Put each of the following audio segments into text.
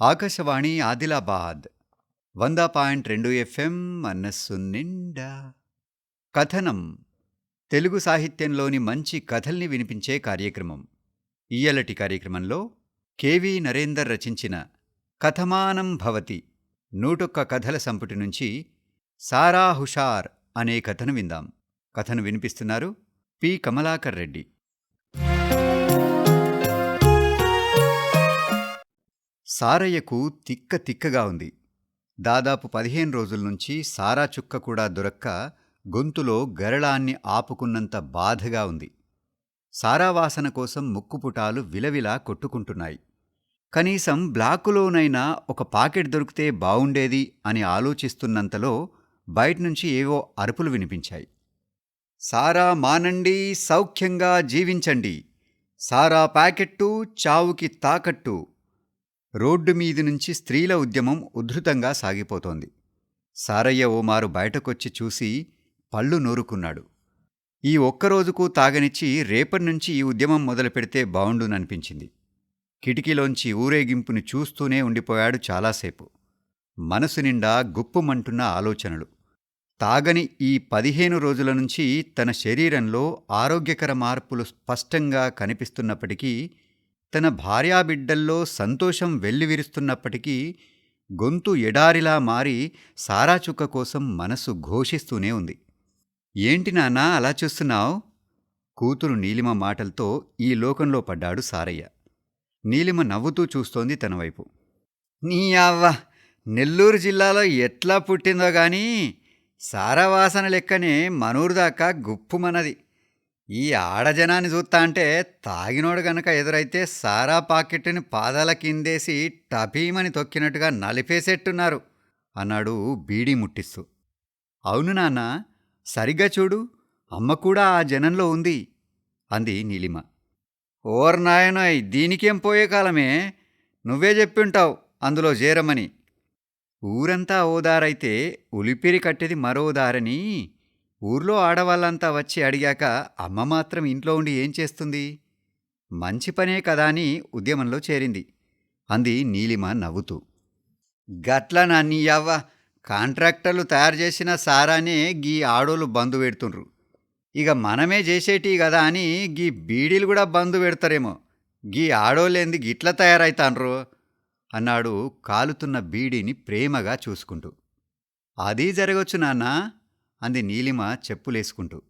ఆకాశవాణి ఆదిలాబాద్ వంద పాయింట్ రెండు ఎఫ్ఎం మనస్సు నిండా. కథనం తెలుగు సాహిత్యంలోని మంచి కథల్ని వినిపించే కార్యక్రమం. ఇయ్యలటి కార్యక్రమంలో కెవి నరేందర్ రచించిన కథమానం భవతి నూటొక్క కథల సంపుటి నుంచి సారా హుషార్ అనే కథను విందాం. కథను వినిపిస్తున్నారు పి. కమలాకర్ రెడ్డి. సారయ్యకు తిక్క తిక్కగా ఉంది. దాదాపు పదిహేను రోజుల నుంచి సారా చుక్క కూడా దొరక్క గొంతులో గరళాన్ని ఆపుకున్నంత బాధగా ఉంది. సారావాసన కోసం ముక్కుపుటాలు విలవిలా కొట్టుకుంటున్నాయి. కనీసం బ్లాకులోనైనా ఒక పాకెట్ దొరికితే బావుండేది అని ఆలోచిస్తున్నంతలో బయటనుంచి ఏవో అరుపులు వినిపించాయి. సారా మానండి సౌఖ్యంగా జీవించండి. సారా ప్యాకెట్టు చావుకి తాకట్టు. రోడ్డు మీది నుంచి స్త్రీల ఉద్యమం ఉధృతంగా సాగిపోతోంది. సారయ్య ఓమారు బయటకొచ్చి చూసి పళ్ళు నూరుకున్నాడు. ఈ ఒక్కరోజుకు తాగనిచ్చి రేపటి ఈ ఉద్యమం మొదలు పెడితే బావుండుననిపించింది. కిటికీలోంచి ఊరేగింపుని చూస్తూనే ఉండిపోయాడు చాలాసేపు. మనసు నిండా గుప్పుమంటున్న ఆలోచనలు. తాగని ఈ పదిహేను రోజుల నుంచి తన శరీరంలో ఆరోగ్యకర మార్పులు స్పష్టంగా కనిపిస్తున్నప్పటికీ తన భార్యాబిడ్డల్లో సంతోషం వెల్లివిరుస్తున్నప్పటికీ గొంతు ఎడారిలా మారి సారాచుక్క కోసం మనసు ఘోషిస్తూనే ఉంది. ఏంటి నాన్నా అలా చూస్తున్నావు? కూతురు నీలిమ మాటలతో ఈ లోకంలో పడ్డాడు సారయ్య. నీలిమ నవ్వుతూ చూస్తోంది తన వైపు. నీ అవ్వ నెల్లూరు జిల్లాలో ఎట్లా పుట్టిందో గాని సారవాసన లెక్కనే మనూరు దాకా గుప్పుమన్నది. ఈ ఆడజనాన్ని చూస్తా అంటే తాగినోడు గనక ఎదురైతే సారా పాకెట్ని పాదాల కిందేసి టభీమని తొక్కినట్టుగా నలిపేసేట్టున్నారు అన్నాడు బీడీ ముట్టిస్తూ అవును నాన్న సరిగ్గా చూడు అమ్మ కూడా ఆ జనంలో ఉంది అంది నీలిమ. ఓర్ నాయనోయ్ దీనికేం పోయే కాలమే? నువ్వే చెప్పింటావు అందులో చేరమని ఊరంతా ఓదారైతే ఉలిపిరి కట్టేది మరో దారని ఊర్లో ఆడవాళ్ళంతా వచ్చి అడిగాక అమ్మ మాత్రం ఇంట్లో ఉండి ఏం చేస్తుంది? మంచి పనే కదా అని ఉద్యమంలో చేరింది. అంది నీలిమ నవ్వుతూ. గట్ల నా నీ కాంట్రాక్టర్లు తయారు చేసిన సారానే గీ ఆడోళ్ళు బంధు పెడుతుండ్రు. ఇక మనమే చేసేటి కదా అని గీ బీడీలు కూడా బంధు పెడతారేమో. గీ ఆడోళ్ళేంది గిట్ల తయారైతాన్రు అన్నాడు కాలుతున్న బీడీని ప్రేమగా చూసుకుంటూ. అది జరగొచ్చు నాన్నా. అంది నీలిమ చెప్పులేసుకుంటూ.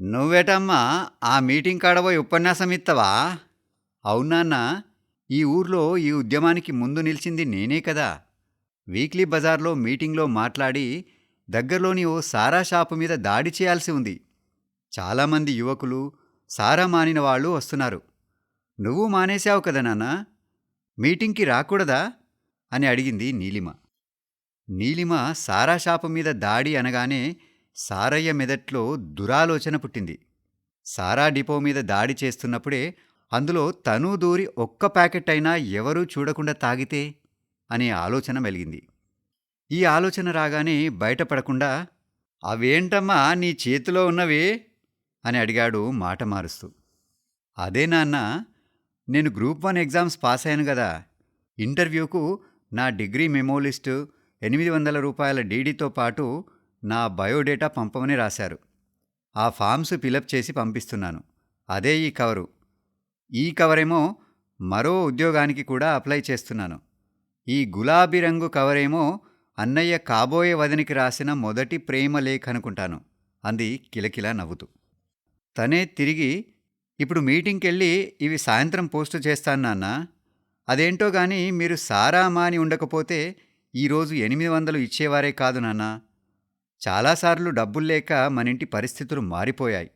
నువ్వేటమ్మా ఆ మీటింగ్ కాడబోయి ఉపన్యాసం ఇత్తవా? అవునాన్న ఈ ఊర్లో ఈ ఉద్యమానికి ముందు నిలిచింది నేనే కదా. వీక్లీ బజార్లో మీటింగ్లో మాట్లాడి దగ్గరలోని ఓ సారా షాపు మీద దాడి చేయాల్సి ఉంది. చాలామంది యువకులు సారా మానిన వాళ్ళు వస్తున్నారు. నువ్వు మానేశావు కదా నాన్న? మీటింగ్కి రాకూడదా? అని అడిగింది నీలిమ. నీలిమ సారా షాపు మీద దాడి అనగానే సారయ్య మెదట్లో దురాలోచన పుట్టింది. సారా డిపో మీద దాడి చేస్తున్నప్పుడే అందులో తను దూరి ఒక్క ప్యాకెట్ అయినా ఎవరూ చూడకుండా తాగితే అనే ఆలోచన మెలిగింది. ఈ ఆలోచన రాగానే బయటపడకుండా అవేంటమ్మా నీ చేతిలో ఉన్నవి? అని అడిగాడు మాట మారుస్తూ. అదే నాన్న నేను గ్రూప్ వన్ ఎగ్జామ్స్ పాస్ అయ్యాను కదా ఇంటర్వ్యూకు నా డిగ్రీ మెమో లిస్టు ఎనిమిది వందల రూపాయల డీడీతో పాటు నా బయోడేటా పంపమని రాశారు. ఆ ఫామ్స్ ఫిలప్ చేసి పంపిస్తున్నాను. అదే ఈ కవరు. ఈ కవరేమో మరో ఉద్యోగానికి కూడా అప్లై చేస్తున్నాను. ఈ గులాబీ రంగు కవరేమో అన్నయ్య కాబోయే వదినికి రాసిన మొదటి ప్రేమ లేఖ అనుకుంటాను. అంది కిలకిలా నవ్వుతూ. తనే తిరిగి ఇప్పుడు మీటింగ్కి వెళ్ళి ఇవి సాయంత్రం పోస్టు చేస్తాను నాన్న. అదేంటో గాని మీరు సారా మాని ఉండకపోతే ఈరోజు ఎనిమిది వందలు ఇచ్చేవారే కాదు నాన్నా. చాలాసార్లు డబ్బుల్లేక మనింటి మన ఇంటి పరిస్థితులు మారిపోయాయి.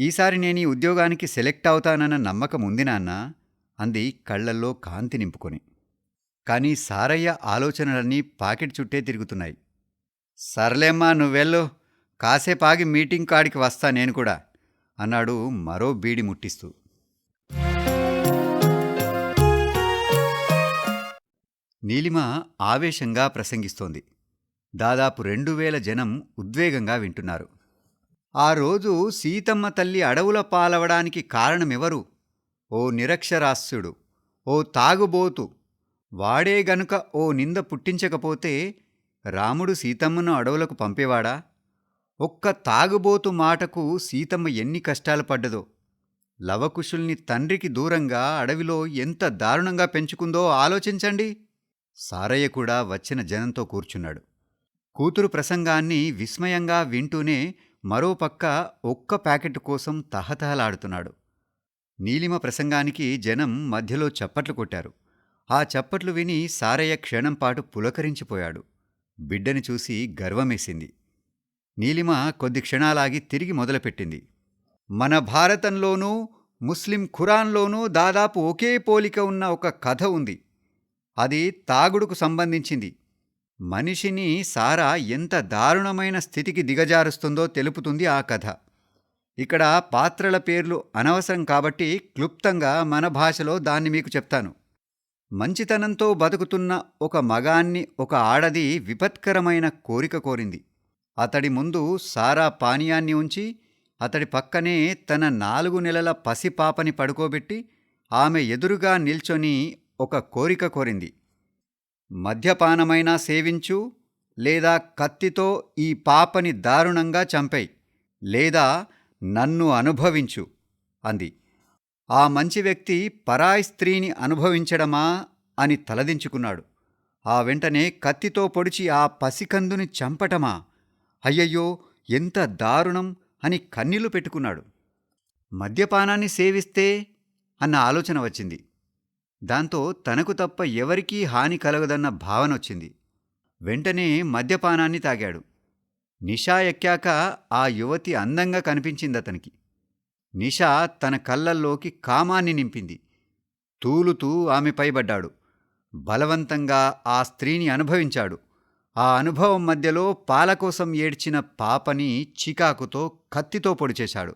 ఈసారి నేను ఈ ఉద్యోగానికి సెలెక్ట్ అవుతానన్న నమ్మకం ఉంది నాన్న అంది కళ్ళల్లో కాంతి నింపుకొని. కానీ సారయ్య ఆలోచనలన్నీ పాకెట్ చుట్టే తిరుగుతున్నాయి. సర్లేమ్మా నువ్వెళ్ళు. కాసేపాగి మీటింగ్ కాడికి వస్తా నేను కూడా అన్నాడు మరో బీడి ముట్టిస్తూ. నీలిమ ఆవేశంగా ప్రసంగిస్తోంది. దాదాపు రెండు వేల జనం ఉద్వేగంగా వింటున్నారు. ఆ రోజు సీతమ్మ తల్లి అడవుల పాలవడానికి కారణమెవరు? ఓ నిరక్షరాస్యుడు ఓ తాగుబోతు వాడే గనుక ఓ నింద పుట్టించకపోతే రాముడు సీతమ్మను అడవులకు పంపేవాడా? ఒక్క తాగుబోతు మాటకు సీతమ్మ ఎన్ని కష్టాలు పడ్డదో! లవకుశుల్ని తండ్రికి దూరంగా అడవిలో ఎంత దారుణంగా పెంచుకుందో ఆలోచించండి! సారయ్య కూడా వచ్చిన జనంతో కూర్చున్నాడు. కూతురు ప్రసంగాన్ని విస్మయంగా వింటూనే మరోపక్క ఒక్క ప్యాకెట్ కోసం తహతహలాడుతున్నాడు. నీలిమ ప్రసంగానికి జనం మధ్యలో చప్పట్లు కొట్టారు. ఆ చప్పట్లు విని సారయ్య క్షణంపాటు పులకరించిపోయాడు. బిడ్డని చూసి గర్వమేసింది. నీలిమ కొద్ది క్షణాలాగి తిరిగి మొదలుపెట్టింది. మన భారతంలోనూ ముస్లిం ఖురాన్లోనూ దాదాపు ఒకే పోలిక ఉన్న ఒక కథ ఉంది. అది తాగుడుకు సంబంధించింది. మనిషిని సారా ఎంత దారుణమైన స్థితికి దిగజారుస్తుందో తెలుపుతుంది ఆ కథ. ఇక్కడ పాత్రల పేర్లు అనవసరం కాబట్టి క్లుప్తంగా మన భాషలో దాన్ని మీకు చెప్తాను. మంచితనంతో బతుకుతున్న ఒక మగాన్ని ఒక ఆడది విపత్కరమైన కోరిక కోరింది. అతడి ముందు సారా పానీయాన్ని ఉంచి అతడి పక్కనే తన నాలుగు నెలల పసిపాపని పడుకోబెట్టి ఆమె ఎదురుగా నిల్చొని ఒక కోరిక కోరింది. మద్యపానమైనా సేవించు లేదా కత్తితో ఈ పాపని దారుణంగా చంపేయి లేదా నన్ను అనుభవించు అంది. ఆ మంచి వ్యక్తి పరాయి స్త్రీని అనుభవించడమా అని తలదించుకున్నాడు. ఆ వెంటనే కత్తితో పొడిచి ఆ పసికందుని చంపటమా? అయ్యయ్యో ఎంత దారుణం అని కన్నీళ్ళు పెట్టుకున్నాడు. మద్యపానాన్ని సేవిస్తే అన్న ఆలోచన వచ్చింది. దాంతో తనకు తప్ప ఎవరికీ హాని కలగదన్న భావన వచ్చింది. వెంటనే మద్యపానాన్ని తాగాడు. నిషా ఎక్కాక ఆ యువతి అందంగా కనిపించింది అతనికి. నిషా తన కళ్ళల్లోకి కామాన్ని నింపింది. తూలుతూ ఆమె పైబడ్డాడు. బలవంతంగా ఆ స్త్రీని అనుభవించాడు. ఆ అనుభవం మధ్యలో పాల కోసం ఏడ్చిన పాపని చికాకుతో కత్తితో పొడిచేశాడు.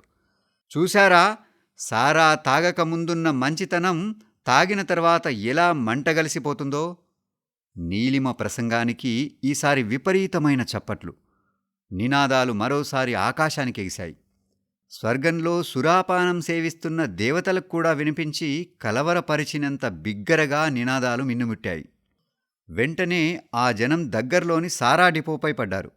చూశారా? సారా తాగక ముందున్న మంచితనం తాగిన తర్వాత ఎలా మంటగలిసిపోతుందో నీలిమ ప్రసంగానికి ఈసారి విపరీతమైన చప్పట్లు. నినాదాలు మరోసారి ఆకాశానికి ఎగిశాయి. స్వర్గంలో సురాపానం సేవిస్తున్న దేవతలకు కూడా వినిపించి కలవరపరిచినంత బిగ్గరగా నినాదాలు మిన్నుముట్టాయి. వెంటనే ఆ జనం దగ్గర్లోని సారా డిపోపై పడ్డారు.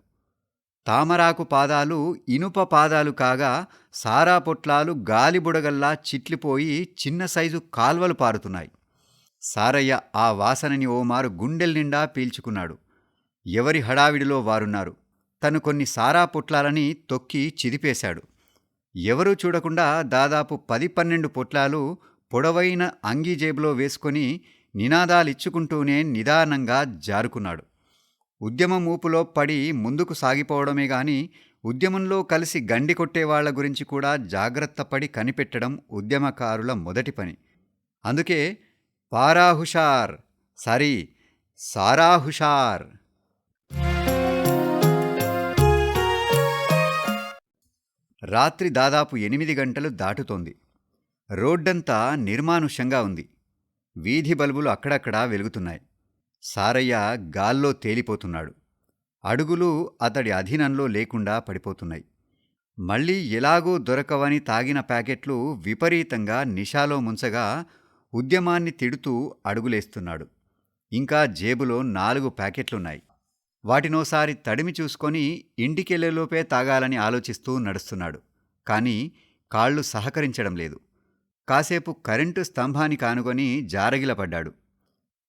తామరాకు పాదాలు ఇనుప పాదాలు కాగా సారా పొట్లాలు గాలిబుడగల్లా చిట్లిపోయి చిన్న సైజు కాల్వలు పారుతున్నాయి. సారయ్య ఆ వాసనని ఓమారు గుండెల నిండా పీల్చుకున్నాడు. ఎవరి హడావిడిలో వారున్నారు? తను కొన్ని సారా పొట్లాలని తొక్కి చిదిపేశాడు. ఎవరూ చూడకుండా దాదాపు పది పన్నెండు పొట్లాలు పొడవైన అంగీ జేబులో వేసుకొని నినాదాలిచ్చుకుంటూనే నిదానంగా జారుకున్నాడు. ఉద్యమం ఊపులో పడి ముందుకు సాగిపోవడమే గాని ఉద్యమంలో కలిసి గండి కొట్టేవాళ్ళ గురించి కూడా జాగ్రత్త పడి కనిపెట్టడం ఉద్యమకారుల మొదటి పని. అందుకే పారాహుషార్ సారీ సారాహుషార్. రాత్రి దాదాపు ఎనిమిది గంటలు దాటుతోంది. రోడ్డంతా నిర్మానుష్యంగా ఉంది. వీధి బల్బులు అక్కడక్కడా వెలుగుతున్నాయి. సారయ్య గాల్లో తేలిపోతున్నాడు. అడుగులు అతడి అధీనంలో లేకుండా పడిపోతున్నాయి. మళ్ళీ ఎలాగూ దొరకవని తాగిన ప్యాకెట్లు విపరీతంగా నిషాలో ముంచగా ఉద్యమాన్ని తిడుతూ అడుగులేస్తున్నాడు. ఇంకా జేబులో నాలుగు ప్యాకెట్లున్నాయి. వాటినోసారి తడిమి చూసుకొని ఇంటికెళ్ళేలోపే తాగాలని ఆలోచిస్తూ నడుస్తున్నాడు. కానీ కాళ్ళు సహకరించడం లేదు. కాసేపు కరెంటు స్తంభాన్ని కానుకొని జారగిలపడ్డాడు.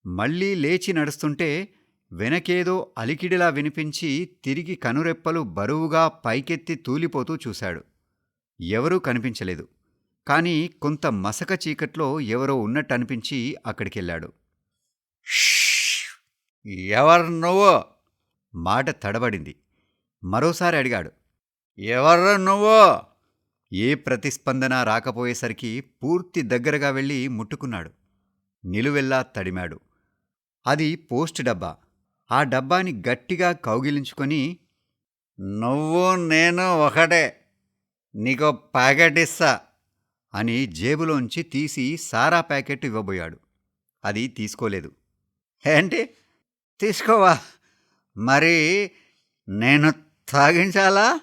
మళ్ళీ లేచి నడుస్తుంటే వెనకేదో అలికిడిలా వినిపించి తిరిగి కనురెప్పలు బరువుగా పైకెత్తి తూలిపోతూ చూశాడు. ఎవరూ కనిపించలేదు. కానీ కొంత మసక చీకట్లో ఎవరో ఉన్నట్టు అనిపించి అక్కడికెళ్ళాడు ఎవరు నువ్వు? మాట తడబడింది. మరోసారి అడిగాడు. ఎవరు నువ్వు? ఏ ప్రతిస్పందన రాకపోయేసరికి పూర్తి దగ్గరగా వెళ్ళి ముట్టుకున్నాడు. నిలువెల్లా తడిమాడు. అది పోస్ట్ డబ్బా. ఆ డబ్బాని గట్టిగా కౌగిలించుకొని నువ్వు నేను ఒకటే. నీకో ప్యాకెట్ ఇస్తా అని జేబులోంచి తీసి సారా ప్యాకెట్ ఇవ్వబోయాడు. అది తీసుకోలేదు. ఏంటి? తీసుకోవా? మరి నేను తాగించాలా?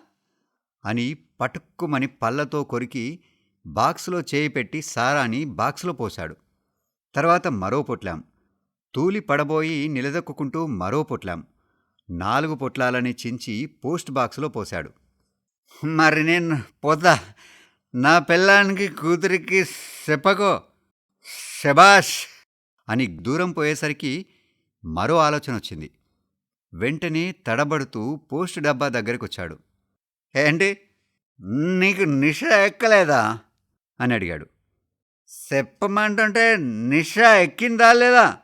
అని పటుక్కుమని పళ్ళతో కొరికి బాక్సులో చేయి పెట్టి సారాని బాక్సులో పోశాడు. తర్వాత మరో పొట్లాం. తూలి పడబోయి నిలదొక్కుంటూ మరో పొట్లాం. నాలుగు పొట్లాలని చించి పోస్ట్ బాక్స్లో పోశాడు. మరి నేను పోతా. నా పిల్లానికి కూతురికి చెప్పకో శబాష్ అని దూరం పోయేసరికి మరో ఆలోచన వచ్చింది. వెంటనే తడబడుతూ పోస్ట్ డబ్బా దగ్గరికి వచ్చాడు ఏంటి? నీకు నిష ఎక్కలేదా? అని అడిగాడు. చెప్పమంటుంటే నిష ఎక్కిందా లేదా?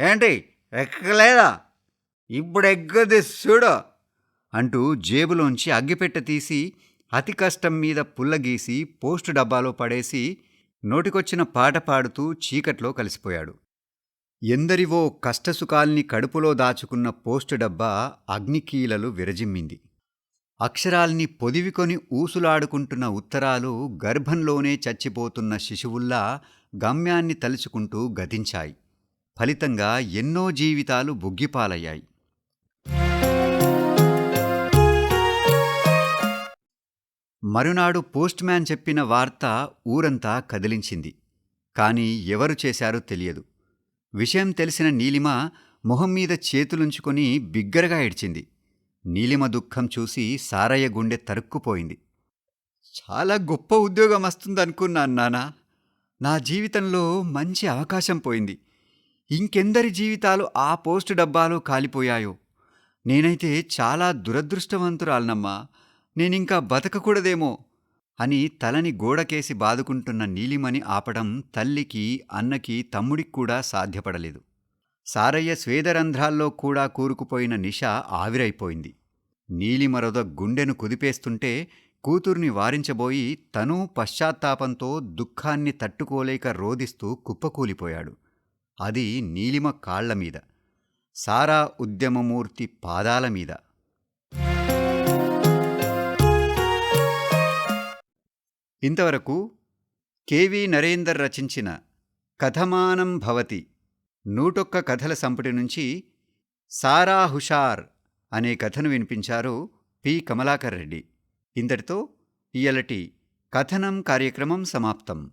ఏంటి? ఎక్కలేదా? ఇప్పుడు ఎగ్గది చూడు అంటూ జేబులోంచి అగ్గిపెట్టె తీసి అతి కష్టం మీద పుల్లగీసి పోస్టు డబ్బాలో పడేసి నోటికొచ్చిన పాట పాడుతూ చీకట్లో కలిసిపోయాడు. ఎందరివో కష్టసుఖాల్ని కడుపులో దాచుకున్న పోస్టు డబ్బా అగ్నికీలలు విరజిమ్మింది. అక్షరాల్ని పొదివికొని ఊసులాడుకుంటున్న ఉత్తరాలు గర్భంలోనే చచ్చిపోతున్న శిశువుల్లా గమ్యాన్ని తలుచుకుంటూ గతించాయి. ఫలితంగా ఎన్నో జీవితాలు బుగ్గిపాలయ్యాయి. మరునాడు పోస్ట్ మ్యాన్ చెప్పిన వార్త ఊరంతా కదిలించింది. కాని ఎవరు చేశారో తెలియదు. విషయం తెలిసిన నీలిమ మొహం మీద చేతులుంచుకొని బిగ్గరగా ఏడ్చింది. నీలిమ దుఃఖం చూసి సారయ్య గుండె తరుక్కుపోయింది. చాలా గొప్ప ఉద్యోగం వస్తుందనుకున్నాను నానా. నా జీవితంలో మంచి అవకాశం పోయింది. ఇంకెందరి జీవితాలు ఆ పోస్టు డబ్బాలో కాలిపోయాయో? నేనైతే చాలా దురదృష్టవంతురాలనమ్మా. నేనింకా బతకకూడదేమో అని తలని గోడకేసి బాదుకుంటున్న నీలిమని ఆపడం తల్లికి అన్నకి తమ్ముడికి కూడా సాధ్యపడలేదు. సారయ్య స్వేదరంధ్రాల్లో కూడా కూరుకుపోయిన నిష ఆవిరైపోయింది. నీలిమరొద గుండెను కుదిపేస్తుంటే కూతుర్ని వారించబోయి తనూ పశ్చాత్తాపంతో దుఃఖాన్ని తట్టుకోలేక రోదిస్తూ కుప్పకూలిపోయాడు. అది నీలిమ కాళ్ళ మీద సారా ఉద్యమమూర్తి పాదాల మీద. ఇంతవరకు కెవి నరేందర్ రచించిన కథమానం భవతి నూటొక్క కథల సంపుటి నుంచి సారా హుషార్ అనే కథను వినిపించారు పి. కమలాకర్ రెడ్డి. ఇంతటితో ఇయలటి కథనం కార్యక్రమం సమాప్తం.